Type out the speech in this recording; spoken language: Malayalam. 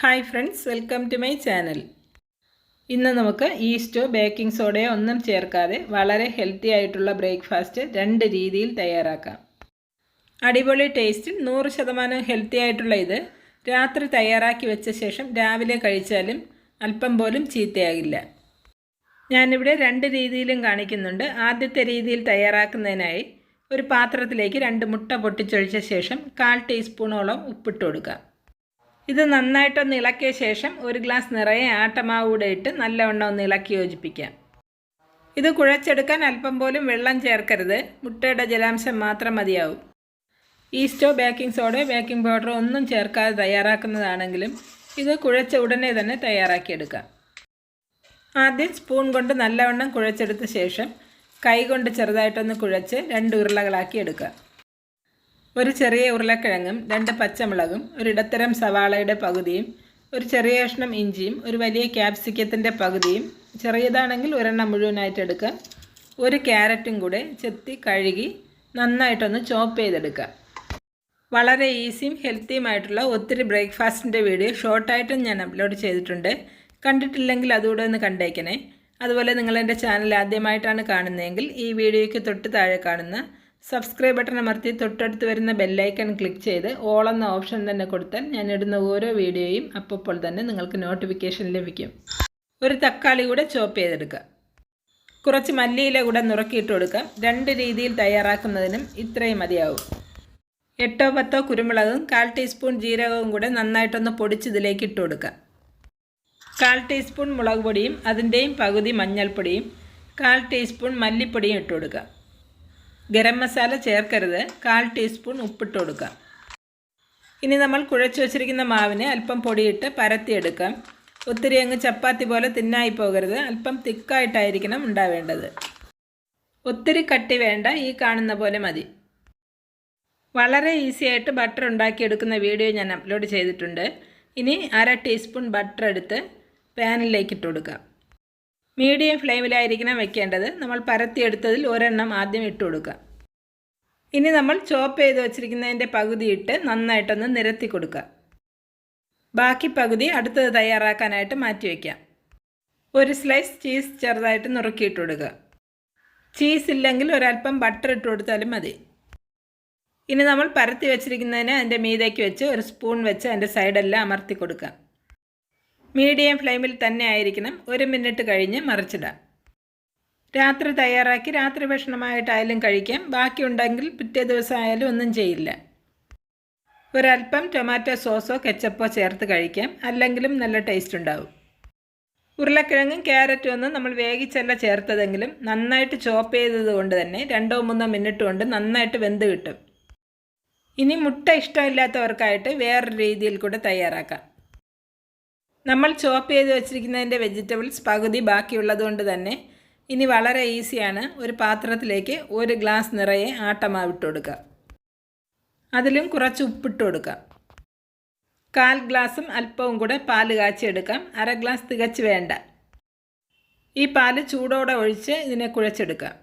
Hi friends welcome to my channel ഇന്ന് നമുക്ക് ഈസ്റ്റോ ബേക്കിംഗ് സോഡയോ ഒന്നും ചേർക്കാതെ വളരെ ഹെൽത്തി ആയിട്ടുള്ള ബ്രേക്ക്ഫാസ്റ്റ് രണ്ട് രീതിയിൽ തയ്യാറാക്കാം. അടിപൊളി ടേസ്റ്റിൽ നൂറ് ശതമാനം ഹെൽത്തി ആയിട്ടുള്ള ഇത് രാത്രി തയ്യാറാക്കി വെച്ച ശേഷം രാവിലെ കഴിച്ചാലും അല്പം പോലും ചീത്തയാകില്ല. ഞാനിവിടെ രണ്ട് രീതിയിലും കാണിക്കുന്നുണ്ട്. ആദ്യത്തെ രീതിയിൽ തയ്യാറാക്കുന്നതിനായി ഒരു പാത്രത്തിലേക്ക് രണ്ട് മുട്ട പൊട്ടിച്ചൊഴിച്ച ശേഷം കാൽ ടീസ്പൂണോളം ഉപ്പിട്ട് കൊടുക്കുക ഇത് നന്നായിട്ടൊന്ന് ഇളക്കിയ ശേഷം ഒരു ഗ്ലാസ് നിറയെ ആട്ടമാവ് കൂടെ ഇട്ട് നല്ലവണ്ണം ഒന്ന് ഇളക്കി യോജിപ്പിക്കാം. ഇത് കുഴച്ചെടുക്കാൻ അല്പം പോലും വെള്ളം ചേർക്കരുത്. മുട്ടയുടെ ജലാംശം മാത്രം മതിയാവും. ഈസ്റ്റോ ബേക്കിംഗ് സോഡോ ബേക്കിംഗ് പൗഡറോ ഒന്നും ചേർക്കാതെ തയ്യാറാക്കുന്നതാണെങ്കിലും ഇത് കുഴച്ച ഉടനെ തന്നെ തയ്യാറാക്കിയെടുക്കാം. ആദ്യം സ്പൂൺ കൊണ്ട് നല്ലവണ്ണം കുഴച്ചെടുത്ത ശേഷം കൈ കൊണ്ട് ചെറുതായിട്ടൊന്ന് കുഴച്ച് രണ്ട് ഉരുളകളാക്കി എടുക്കുക ഒരു ചെറിയ ഉരുളക്കിഴങ്ങും രണ്ട് പച്ചമുളകും ഒരു ഇടത്തരം സവാളയുടെ പകുതിയും ഒരു ചെറിയ കഷ്ണം ഇഞ്ചിയും ഒരു വലിയ ക്യാപ്സിക്കത്തിന്റെ പകുതിയും ചെറിയതാണെങ്കിൽ ഒരെണ്ണം മുഴുവനായിട്ട് എടുക്കുക. ഒരു ക്യാരറ്റും കൂടെ ചെത്തി കഴുകി നന്നായിട്ടൊന്ന് ചോപ്പ് ചെയ്തെടുക്കുക. വളരെ ഈസിയും ഹെൽത്തിയുമായിട്ടുള്ള ഒത്തിരി ബ്രേക്ക്ഫാസ്റ്റിന്റെ വീഡിയോ ഷോർട്ടായിട്ടും ഞാൻ അപ്ലോഡ് ചെയ്തിട്ടുണ്ട്. കണ്ടിട്ടില്ലെങ്കിൽ അതുകൂടെ ഒന്ന് കണ്ടേക്കണേ. അതുപോലെ നിങ്ങളെന്റെ ചാനൽ ആദ്യമായിട്ടാണ് കാണുന്നതെങ്കിൽ ഈ വീഡിയോയ്ക്ക് തൊട്ട് താഴെ കാണുന്ന സബ്സ്ക്രൈബ് ബട്ടൺ അമർത്തി തൊട്ടടുത്ത് വരുന്ന ബെല്ലൈക്കൺ ക്ലിക്ക് ചെയ്ത് ഓൾ എന്ന ഓപ്ഷൻ തന്നെ കൊടുത്താൽ ഞാൻ ഇടുന്ന ഓരോ വീഡിയോയും അപ്പോൾ തന്നെ നിങ്ങൾക്ക് നോട്ടിഫിക്കേഷൻ ലഭിക്കും. ഒരു തക്കാളി കൂടെ ചോപ്പ് ചെയ്തെടുക്കുക. കുറച്ച് മല്ലിയില കൂടെ നുറക്കിയിട്ട് കൊടുക്കാം. രണ്ട് രീതിയിൽ തയ്യാറാക്കുന്നതിനും ഇത്രയും മതിയാവും. എട്ടോ പത്തോ കുരുമുളകും കാൽ ടീസ്പൂൺ ജീരകവും കൂടെ നന്നായിട്ടൊന്ന് പൊടിച്ച് ഇതിലേക്ക് ഇട്ട് കൊടുക്കുക. കാൽ ടീസ്പൂൺ മുളക് പൊടിയും അതിന്റെയും പകുതി മഞ്ഞൾപ്പൊടിയും കാൽ ടീസ്പൂൺ മല്ലിപ്പൊടിയും ഇട്ട് കൊടുക്കുക. ഗരം മസാല ചേർക്കരുത്. കാൽ ടീസ്പൂൺ ഉപ്പിട്ട് കൊടുക്കാം ഇനി നമ്മൾ കുഴച്ച് വച്ചിരിക്കുന്ന മാവിന് അല്പം പൊടിയിട്ട് പരത്തിയെടുക്കാം. ഒത്തിരി അങ്ങ് ചപ്പാത്തി പോലെ തിന്നായി പോകരുത്. അല്പം തിക്കായിട്ടായിരിക്കണം ഉണ്ടാവേണ്ടത്. ഒത്തിരി കട്ടി വേണ്ട. ഈ കാണുന്ന പോലെ മതി. വളരെ ഈസി ആയിട്ട് ബട്ടർ ഉണ്ടാക്കിയെടുക്കുന്ന വീഡിയോ ഞാൻ അപ്ലോഡ് ചെയ്തിട്ടുണ്ട്. ഇനി അര ടീസ്പൂൺ ബട്ടർ എടുത്ത് പാനിലേക്ക് ഇട്ട് കൊടുക്കാം. മീഡിയം ഫ്ലെയിമിലായിരിക്കണം വെക്കേണ്ടത്. നമ്മൾ പരത്തിയെടുത്തതിൽ ഒരെണ്ണം ആദ്യം ഇട്ട് കൊടുക്കുക. ഇനി നമ്മൾ ചോപ്പ് ചെയ്ത് വെച്ചിരിക്കുന്നതിന്റെ പകുതി ഇട്ട് നന്നായിട്ടൊന്ന് നിരത്തി കൊടുക്കുക. ബാക്കി പകുതി അടുത്തത് തയ്യാറാക്കാനായിട്ട് മാറ്റി വയ്ക്കാം ഒരു സ്ലൈസ് ചീസ് ചെറുതായിട്ട് നുറുക്കിയിട്ട് കൊടുക്കുക. ചീസ് ഇല്ലെങ്കിൽ ഒരല്പം ബട്ടർ ഇട്ട് കൊടുത്താലും മതി. ഇനി നമ്മൾ പരത്തി വെച്ചിരിക്കുന്നതിന് അതിന്റെ മീതേക്ക് വെച്ച് ഒരു സ്പൂൺ വെച്ച് അതിന്റെ സൈഡെല്ലാം അമർത്തി കൊടുക്കാം മീഡിയം ഫ്ലെയിമിൽ തന്നെ ആയിരിക്കണം. ഒരു മിനിറ്റ് കഴിഞ്ഞ് മറിച്ചിടാം. രാത്രി തയ്യാറാക്കി രാത്രി ഭക്ഷണമായിട്ടായാലും കഴിക്കാം. ബാക്കിയുണ്ടെങ്കിൽ പിറ്റേ ദിവസം ആയാലും ഒന്നും ചെയ്യില്ല. ഒരല്പം ടൊമാറ്റോ സോസോ കെച്ചപ്പോ ചേർത്ത് കഴിക്കാം. അല്ലെങ്കിലും നല്ല ടേസ്റ്റ് ഉണ്ടാവും. ഉരുളക്കിഴങ്ങും ക്യാരറ്റും ഒന്നും നമ്മൾ വേവിച്ചല്ല ചേർത്തതെങ്കിലും നന്നായിട്ട് ചോപ്പ് ചെയ്തത് കൊണ്ട് തന്നെ രണ്ടോ മൂന്നോ മിനിറ്റ് കൊണ്ട് നന്നായിട്ട് വെന്ത് കിട്ടും. ഇനി മുട്ട ഇഷ്ടമില്ലാത്തവർക്കായിട്ട് വേറൊരു രീതിയിൽ കൂടെ തയ്യാറാക്കാം. നമ്മൾ ചോപ്പ് ചെയ്ത് വെച്ചിരിക്കുന്നതിന്റെ വെജിറ്റബിൾസ് പകുതി ബാക്കിയുള്ളത് കൊണ്ട് തന്നെ ഇനി വളരെ ഈസിയാണ് ഒരു പാത്രത്തിലേക്ക് ഒരു ഗ്ലാസ് നിറയെ ആട്ടമാവിട്ട് കൊടുക്കുക. അതിലും കുറച്ച് ഉപ്പിട്ട് കൊടുക്കാം കാൽ ഗ്ലാസും അല്പവും കൂടെ പാൽ കാച്ചിയെടുക്കാം അര ഗ്ലാസ് തികച്ച് വേണ്ട. ഈ പാൽ ചൂടോടെ ഒഴിച്ച് ഇതിനെ കുഴച്ചെടുക്കാം.